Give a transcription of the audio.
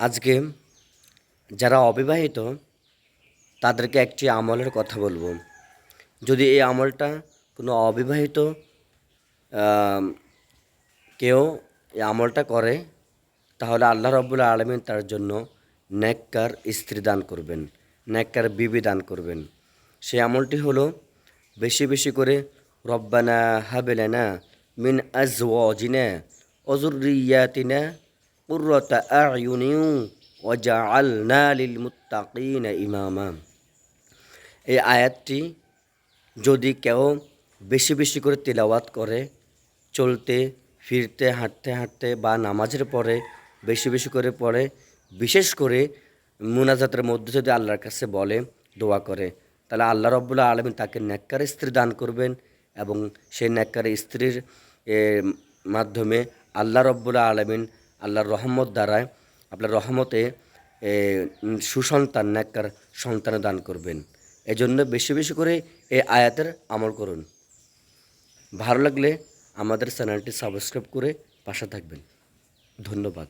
আজকে যারা অবিবাহিত, তাদেরকে একটি আমলের কথা বলব। যদি এই আমলটা কোনো অবিবাহিত কেউ এই আমলটা করে, তাহলে আল্লাহ রব্বুল আলমিন তার জন্য নেককার স্ত্রী দান করবেন, নেককার বিবি দান করবেন। সেই আমলটি হলো বেশি বেশি করে রব্বানা হাবেলানা মিন আজওয়াজিনা অজুরিয়াতিনা আয়ুনিউ ওয়াজআলনা লিল মুত্তাকিনা ইমামা এই আয়াতটি যদি কেউ বেশি বেশি করে তেলাওয়াত করে, চলতে, ফিরতে, হাঁটতে হাঁটতে বা নামাজের পরে বেশি বেশি করে পড়ে, বিশেষ করে মুনাজাতের মধ্যে যদি আল্লাহর কাছে বলে, দোয়া করে, তাহলে আল্লাহ রব্বুল্লাহ আলমিন তাকে ন্যাক্কার স্ত্রী দান করবেন এবং সেই ন্যাক্কার স্ত্রীর মাধ্যমে আল্লাহ রব্বুল্লাহ আলমিন আল্লাহর রহমত দ্বারায় আপনার রহমতে সুসন্তান ন্যাক্কার সন্তান দান করবেন। এজন্য বেশি বেশি করে এই আয়াতের আমল করুন। ভালো লাগলে আমাদের চ্যানেলটি সাবস্ক্রাইব করে পাশে থাকবেন। ধন্যবাদ।